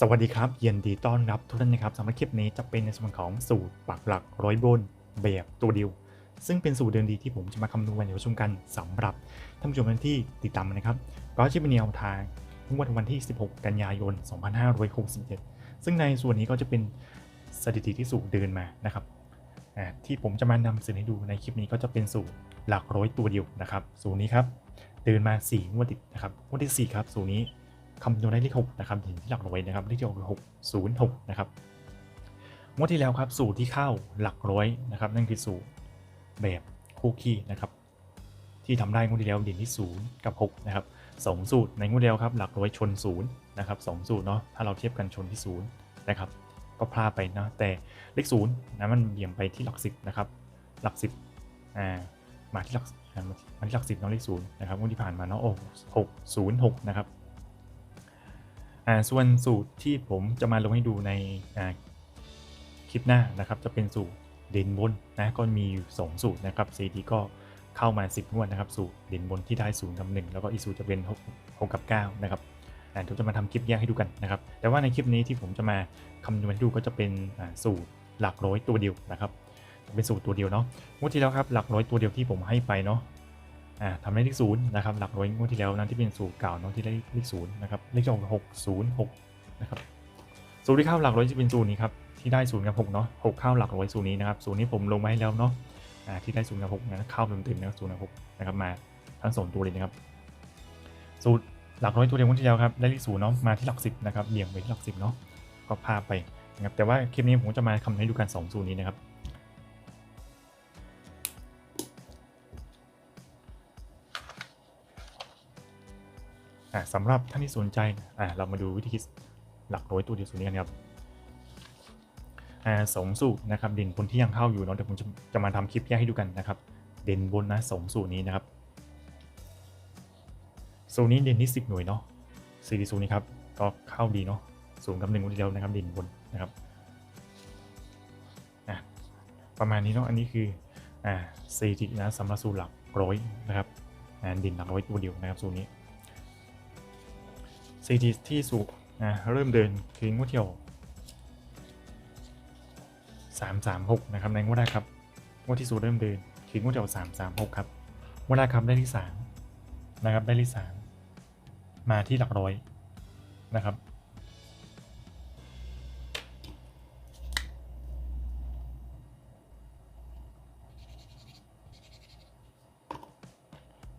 สวัสดีครับยินดีต้อนรับทุกท่านนะครับสำหรับคลิปนี้จะเป็นในส่วนของสูตรปักหลักร้อยบนแบบตัวเดียว ซึ่งเป็นสูตรเดิมดีที่ผมจะมาคำนวณในประชุมกันสำหรับท่านผู้ชมท่านที่ติดตามนะครับ ก็จะเป็นแนวทางงวดวันที่ 16 กันยายน 2567 ซึ่งในส่วนนี้ก็จะเป็นสถิติที่สูตรเดินมานะครับที่ผมจะมานำเสนอให้ดูในคลิปนี้ก็จะเป็นสูตรหลักร้อยตัวเดียวนะครับ สูตรนี้ครับเดินมา4งวดติดนะครับงวดที่4ครับสูตรนี้ คำนวณได้เลข6นะครับเห็นที่หลักร้อยนะครับเลขที่ออกคือ6 0 6นะครับงวดที่แล้วครับสูตรที่เข้าหลักร้อยนะครับ นั่นคือสูตรแบบคู่ขี้นะครับ ที่ทำได้งวดที่แล้วเด่นที่0กับ6นะครับสองสูตรในงวดที่แล้วครับหลักร้อยชน0นย์นะครับสองสูตรเนาะถ้าเราเทียบกันชนที่0นย์นะครับก็พลาดไปนะแต่เลขศูนย์นะมันเบี่ยงไปที่หลักสิบนะครับหลักสิบอ่ามาที่หลักมาที่หลักสิบเนาะเลขศูนย์นะครับงวดที่ผ่านมาเนาะโอ้หกศูนย์หกนะครับ อ่าส่วนสูตรที่ผมจะมาลงให้ดูในอ่าคลิปหน้านะครับ จะเป็นสูตรเด่นบนนะก็มีอยู่สองสูตรนะครับซีดีก็เข้ามา 10งวดนะครับ สูตรเด่นบนที่ได้ศูนย์กับหนึ่งแล้วก็อีสูตรจะเป็นหกกับเก้านะครับอ่าเดี๋ยวจะมาทำคลิปแยกให้ดูกันนะครับ แต่ว่าในคลิปนี้ที่ผมจะมาคำนวณให้ดูก็จะเป็นอ่าสูตรหลักร้อยตัวเดียวนะครับเป็นสูตรตัวเดียวเนาะงวดที่แล้วครับหลักร้อยตัวเดียวที่ผมให้ไปเนาะ อ่าทำได้เลขศูนย์นะครับหลักร้อยงวดที่แล้วนั้นที่เป็นสูตรเก่าเนาะที่ได้เลขศูนย์นะครับเลขออกหกศูนย์หกนะครับสูตรที่เข้าหลักร้อยจะเป็นสูตรนี้ครับที่ได้ศูนย์กับหกเนาะหกเข้าหลักร้อยสูตรนี้นะครับสูตรนี้ผมลงไว้ให้แล้วเนาะอ่าที่ได้ศูนย์กับหกนะเข้าเต็มๆนะครับศูนย์กับหกนะครับมาทั้งสองตัวเลยนะครับสูตรหลักร้อยตัวเดียวงวดที่แล้วครับได้เลขศูนย์เนาะมาที่หลักสิบนะครับเบี่ยงไปที่หลักสิบเนาะก็พาไปนะครับแต่ว่าคลิปนี้ผมจะมาคำนวณให้ดูกันสองสูตรนี้นะครับ สำหรับท่านที่สนใจเรามาดูวิธีคิดหลักร้อยตัวเดียวสูตรนี้กันครับสองสูตรนะครับเด่นบนที่ยังเข้าอยู่เนาะเดี๋ยวผมจะจะมาทำคลิปแยกให้ดูกันนะครับ เด่นบนนะสองสูตรนี้นะครับสูตรนี้เด่นที่10หน่วยเนาะซีดีสูตรนี้ครับก็เข้าดีเนาะสูงกับหนึ่งวันเดียวนะครับเด่นบนนะครับประมาณนี้เนาะอันนี้คืออ่าซีดีนะสำหรับสูตรหลักร้อยนะครับเด่นหลักร้อยตัวเดียวนะครับสูตรนี้ ซีทีที่สูงนะเริ่มเดินคืองวดเที่ยวสามสามหกนะครับในงวดแรกครับงวดที่สูงเริ่มเดินคืองวดเที่ยวสามสามหกครับงวดแรกครับได้ที่สามนะครับได้ที่สามมาที่หลักร้อยนะครับ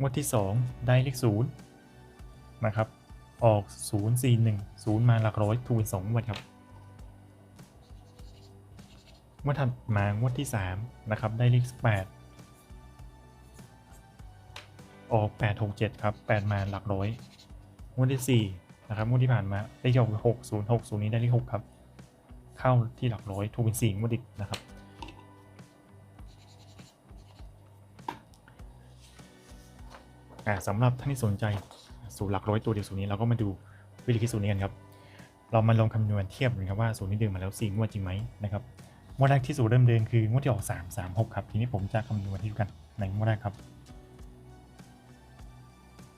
งวดที่สองได้เลขศูนย์นะครับ ออก 0 4 1 0 มาหลักร้อยถูกสองงวดครับงวดถัดมางวดที่ 3 นะครับ ได้เลข8ออก 8 6 7 ครับ 8 มาหลักร้อยงวดที่ 4 นะครับงวดที่ผ่านมาได้ออก6 0 6 0 นี้ได้เลข6ครับ เข้าที่หลักร้อยถูกเป็น4งวดติดนะครับสำหรับท่านที่สนใจ สูตรหลักร้อยตัวเดียวสูตรนี้เราก็มาดูวิธีคิดสูตรนี้กันครับ เรามาลองคำนวณเทียบกันครับว่าสูตรนี้เดินมาแล้ว4งวดจริงไหมนะครับงวดแรกที่สูตรเริ่มเดินคืองวดที่ออก3 3 6ครับ ทีนี้ผมจะคำนวณให้ดูกันในงวดแรกครับ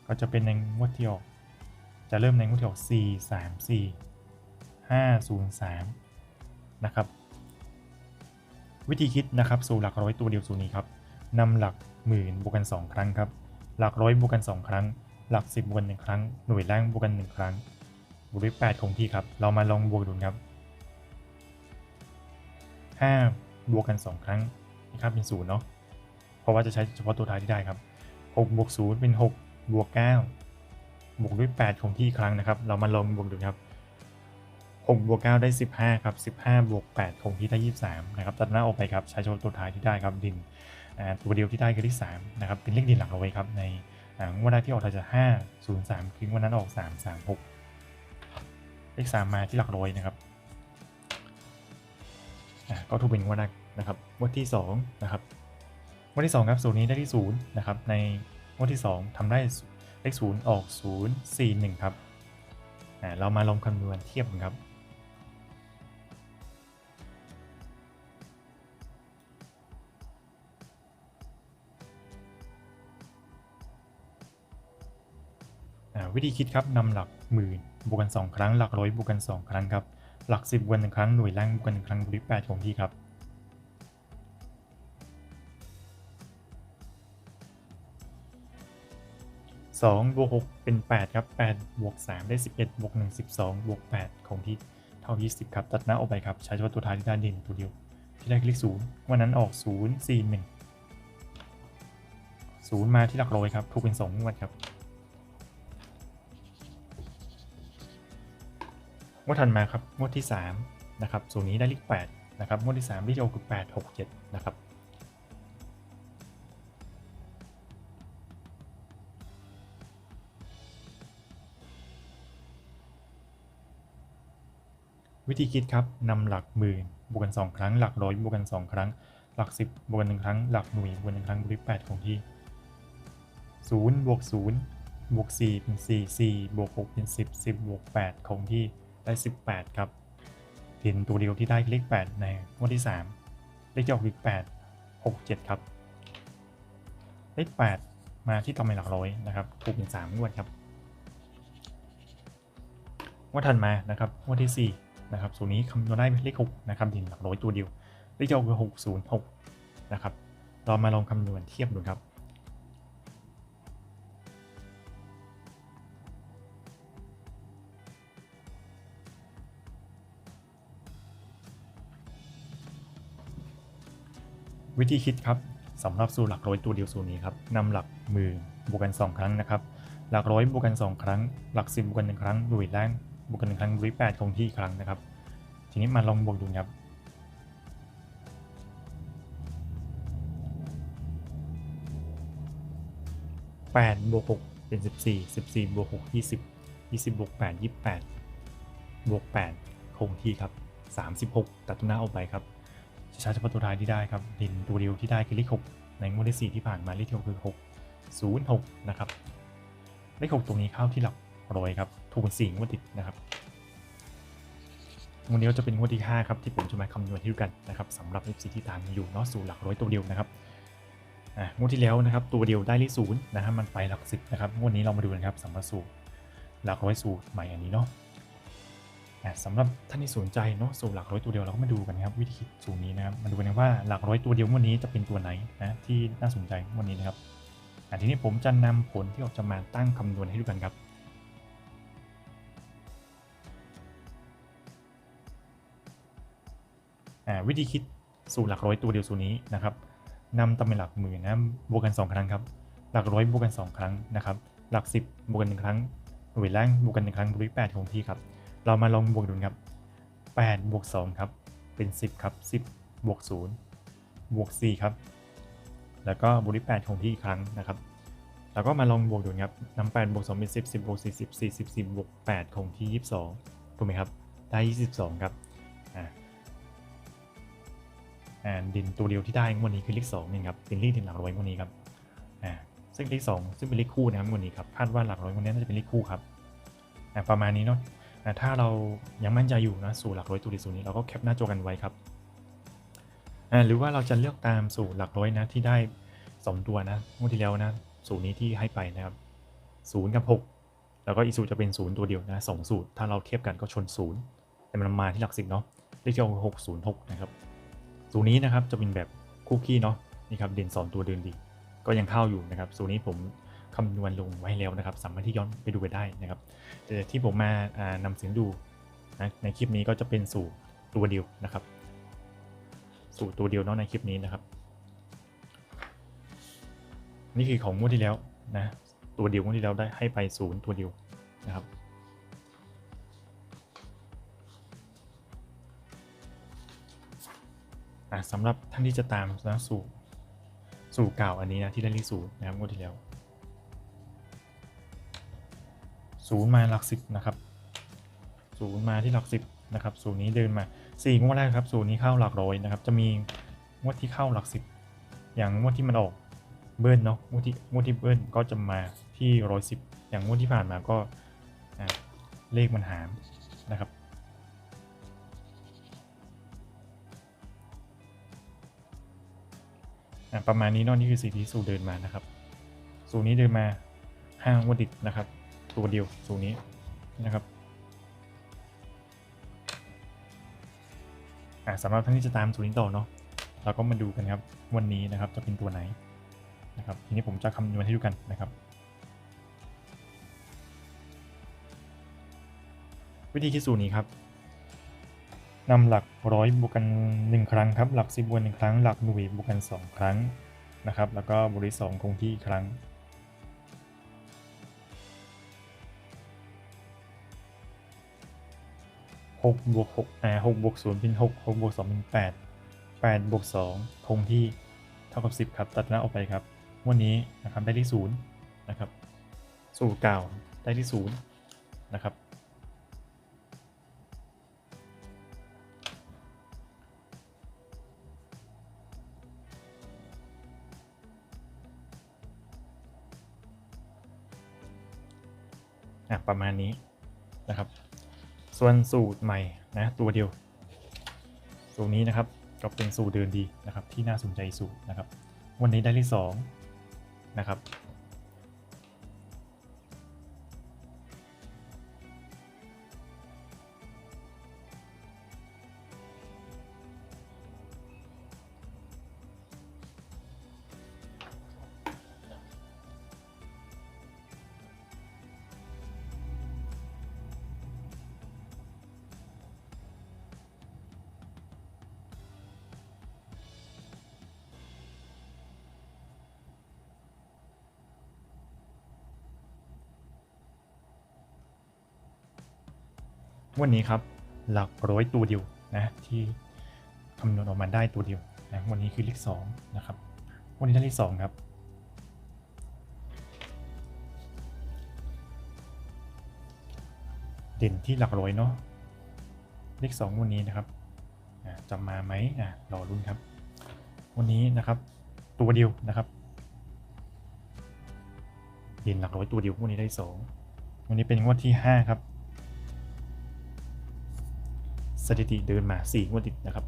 ก็จะเป็นในงวดที่ออก จะเริ่มในงวดที่ออก4 3 4 5 0 3นะครับ วิธีคิดนะครับสูตรหลักร้อยตัวเดียวสูตรนี้ครับนำหลักหมื่นบวกกัน 2 ครั้งครับ หลักร้อยบวกกัน 2 ครั้ง หลัก 10บวกกัน1ครั้ง หน่วยล่างบวกกัน1ครั้งบวกด้วย8คงที่ครับ เรามาลองบวกดูครับ 5 บวกกัน 2 ครั้งนะครับเป็น0เนาะ เพราะว่าจะใช้เฉพาะตัวท้ายที่ได้ครับ 6 บวก0เป็น 6 บวก 9 บวกด้วย 8 คงที่ครั้งนะครับ เรามาลองบวกดูครับ 6 บวก 9 ได้ 15 ครับ 15 บวก 8 คงที่ได้ 23 นะครับ ตัดหน้าออกไปครับ ใช้เฉพาะตัวท้ายที่ได้ครับ ดินอ่าตัวเดียวที่ได้คือที่3นะครับ เป็นเลขดินหลักเอาไว้ครับใน งวดแรกที่ออกเราจะห้าศูนย์สามคืนวันนั้นออกสามสามหกเลขสามมาที่หลักร้อยนะครับอ่าก็ถูกเป็นงวดแรกนะครับงวดที่สองนะครับงวดที่สองครับสูตรนี้ได้ที่ศูนย์นะครับ ในงวดที่สองทำได้เลขศูนย์ออกศูนย์สี่หนึ่งครับอ่าเรามาลองคำนวณเทียบกันครับ วิธีคิดครับนำหลักหมื่นบวกกัน 2 ครั้งหลักร้อยบวกกัน 2 ครั้งครับหลัก 10บวกกันหนึ่งครั้งหน่วยล่างบวกกันหนึ่งครั้งบวกด้วย8คงที่ครับ2บวก6เป็น8ครับ8บวก3ได้11บวก1 12บวก8คงที่เท่า20ครับตัดหน้าออกไปครับใช้เฉพาะตัวท้ายที่ได้เด่นตัวเดียวที่ได้คลิก0วันนั้นออก0 4 1 0มาที่หลักร้อยครับถูกเป็น2งวดครับ งวดถัดมาครับงวดที่3นะครับสูตรนี้ได้เลข8นะครับงวดที่3ที่จะออกคือ8 6 7นะครับวิธีคิดครับนำหลักหมื่นบวกกัน 2 ครั้ง หลักร้อยบวกกัน 2 ครั้ง หลัก 10บวกกัน1ครั้ง หลักหน่วยบวกกัน1ครั้งบวกด้วย8คงที่ 0 บวก 0 บวก4เป็น4 4 บวก6เป็น10 10 บวก8คงที่ ได้ 18 ครับเห็นตัวเดียวที่ได้เลข8ในงวดที่ 3 เลขที่ออกเลข8 6 7 ครับ เลข 8 มาที่ตำแหน่งหลักร้อยนะครับ ถูกเป็น3งวดครับงวดถัดมานะครับงวดที่ 4 นะครับสูตรนี้คำนวณได้เลข 6 นะครับเห็นหลักร้อยตัวเดียว เลขที่ออกคือ 606 นะครับ เรามาลองคำนวณเทียบดูครับ วิธีคิดครับสำหรับสูตรหลักร้อยตัวเดียวสูตรนี้ครับนำหลักมื่นบวกกัน 2 ครั้งนะครับ หลักร้อยบวกกัน 2 ครั้ง หลัก10บวกกัน1ครั้งหน่วยล่างบวกกัน1ครั้งด้วย8คงที่ครั้งนะครับ ทีนี้มาลองบวกดูครับ8บวก6เป็น14 14บวก6 20 20บยี่สิบบวก8 28บวก8คงที่ครับ36ตัดตัวหน้าออกไปครับ จะใช้เฉพาะตัวท้ายที่ได้ครับด่นตัวเดียวที่ได้คือเลข6ในงวดที่ 4 ที่ผ่านมาเลขที่หกคือ 6 0 6 นะครับ เลข 6 ตรงนี้เข้าที่หลักร้อยครับ ถูกเป็น4งวดติดนะครับงวดนี้ก็จะเป็นงวดที่ 5 ครับ ที่ผมจะมาคำนวณให้ดูกันนะครับสำหรับ FC ที่ตามอยู่เนาะสู่หลักร้อยตัวเดียวนะครับอ่างวดที่แล้วนะครับตัวเดียวได้เลขศูนย์นะฮะมันไปหลักสิบนะครับงวดนี้เรามาดูกันครับสำหรับสูตรหลักร้อยสูตรใหม่อันนี้เนาะ สำหรับท่านที่สนใจเนาะสูตรหลักร้อยตัวเดียวเราก็มาดูกันนะครับวิธีคิดสูตรนี้นะครับมาดูกันว่าหลักร้อยตัวเดียววันนี้จะเป็นตัวไหนนะที่น่าสนใจวันนี้นะครับอะทีนี้ผมจะนำผลที่ออกจะมาตั้งคำนวณให้ดูกันครับวิธีคิดสูตรหลักร้อยตัวเดียวสูตรนี้นะครับนำตำแหน่งหลักหมื่นนะบวกกัน 2 ครั้งครับ หลักร้อยบวกกัน 2 ครั้งนะครับ หลัก 10บวกกัน 1 ครั้งหน่วยล่างบวกกัน 1 ครั้งบวกด้วย8คงที่ครับ เรามาลองบวกดูครับ8บวก2ครับ เป็น 10 ครับ 10 บวก 0 บวก 4 ครับ แล้วก็บวกด้วย8คงที่อีกครั้งนะครับ แล้วก็มาลองบวกดูครับนำ8บวก2เป็น 10 10บวก40 40 10บวก8คงที่ 22 ถูกไหมครับ ได้ 22 ครับอ่าอ่าดินตัวเดียวที่ได้งวดนี้คือเลข2นี่ครับ เป็นเลขถึงหลักร้อยงวดนี้ครับอ่าซึ่งเลข2ซึ่งเป็นเลขคู่นะครับงวดนี้ครับ คาดว่าหลักร้อยงวดนี้น่าจะเป็นเลขคู่ครับอ่าประมาณนี้เนาะ อะถ้าเรายังมั่นใจอยู่นะสูตรหลักร้อยตัวที่สูตรนี้เราก็แคปหน้าจอกันไว้ครับหรือว่าเราจะเลือกตามสูตรหลักร้อยนะที่ได้ 2 ตัวนะงวดที่แล้วนะสูตรนี้ที่ให้ไปนะครับ0กับ 6 แล้วก็อีกสูตรจะเป็น0ตัวเดียวนะสองสูตร ถ้าเราเทียบกันก็ชน0แต่มันมาที่หลักสิบเนาะเลขที่ออกหกศูนย์หกนะครับสูตรนี้นะครับจะเป็นแบบคุกกี้เนาะนี่ครับเด่นสองตัวเดินดี ก็ยังเข้าอยู่นะครับสูตรนี้ผม คำนวณลงไว้แล้วนะครับ สามารถที่ย้อนไปดูไปได้นะครับแต่ที่ผมมานำเสนอดูนะในคลิปนี้ก็จะเป็นสูตรตัวเดียวนะครับ สูตรตัวเดียวเนาะในคลิปนี้นะครับ นี่คือของงวดที่แล้วนะตัวเดียวงวดที่แล้วได้ให้ไปศูนย์ตัวเดียวนะครับสำหรับท่านที่จะตามนะสู่สู่เก่าอันนี้นะที่ได้เลขศูนย์นะครับงวดที่แล้ว ศูนย์มาหลักสิบนะครับศูนย์มาที่หลักสิบนะครับศูนย์นี้เดินมาสี่งวดแรกครับศูนย์นี้เข้าหลักร้อยนะครับจะมีงวดที่เข้าหลักสิบอย่างงวดที่มันออกเบิ้ลเนาะงวดที่งวดที่เบิ้ลก็จะมาที่ร้อยสิบอย่างงวดที่ผ่านมาก็เลขมันหารนะครับประมาณนี้นอกนี่คือสิ่งที่สูเดินมานะครับ สูนี้เดินมาห้างวดติดนะครับ ตัวเดียวสูตรนี้นะครับสำหรับท่านที่จะตามสูตรนี้ต่อเนาะเราก็มาดูกันครับวันนี้นะครับจะเป็นตัวไหนนะครับทีนี้ผมจะคำนวณให้ดูกันนะครับ วิธีคิดสูตรนี้ครับนำหลักร้อยบวกกัน 1 ครั้งครับ หลัก10บวกหนึ่งครั้ง หลักหน่วยบวกกัน 2 ครั้งนะครับ แล้วก็บวกด้วย2คงที่ครั้ง 6บวก6อ่า6บวก0เป็น6 6บวก2เป็น8 8บวก2คงที่เท่ากับ 10 ครับ ตัดหน้าออกไปครับ วันนี้นะครับได้ที่0นะครับ สูตรเก่าได้ที่0นะครับ อะประมาณนี้นะครับ ส่วนสูตรใหม่นะตัวเดียวสูตรนี้นะครับก็เป็นสูตรเดินดีนะครับที่น่าสนใจสูตรนะครับ วันนี้ได้ที่สองนะครับ วันนี้ครับหลักร้อยตัวเดียวนะที่คำนวณออกมาได้ตัวเดียวนะวันนี้คือเลขสองนะครับ วันนี้ได้เลขสองครับ เด่นที่หลักร้อยเนาะเลขสองวันนี้นะครับจะมาไหมอะรอรุ้นครับ วันนี้นะครับ ตัวเดียวนะครับ เด่นหลักร้อยตัวเดียววันนี้ได้สองวันนี้เป็นงวดที่ห้าครับ ถิติเดินมา4งวดติดนะครับ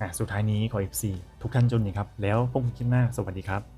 อะสุดท้ายนี้ขอ F4 ทุกท่านจนนี่ครับ แล้วพบกันคลิปหน้า สวัสดีครับ